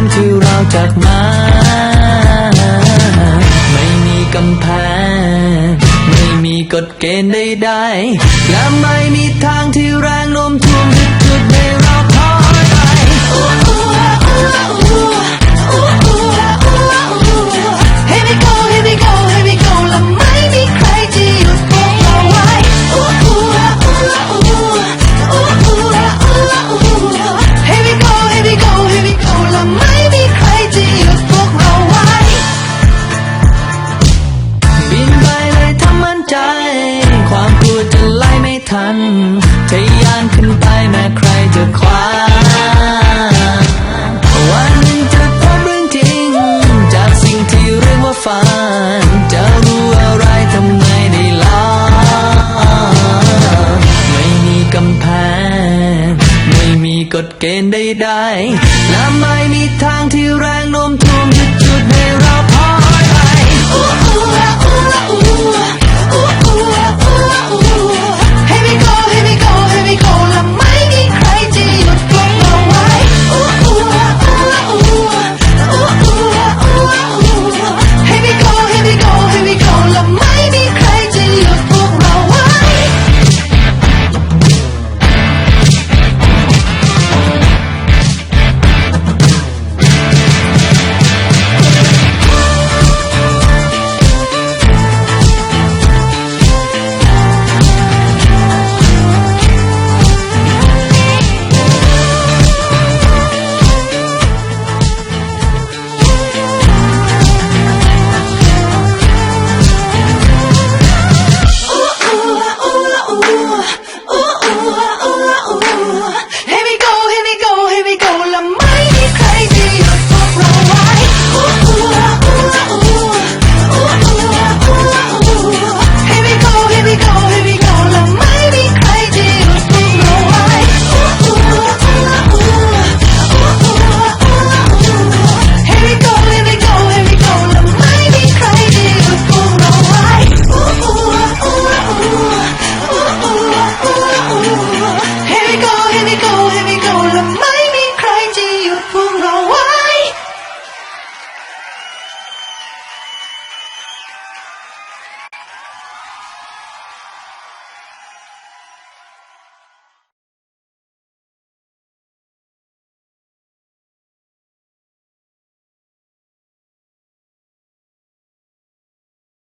มที่เราจากมา ไม่มีกำแพง ไม่มีกฎเกณฑ์ใดๆและไม่มีทางที่แรงโน้มถ่วงจะจุดให้เรา ไปแม้ใครจะคว้าวันหนึ่งจะพบเรื่องจริง จากสิ่งที่เรียกว่าฝัน จะรู้อะไรทำไงได้ล่ะไม่มีกำแพง ไม่มีกฎเกณฑ์ใดๆและไม่มีทางที่แรงโน้มถ่วง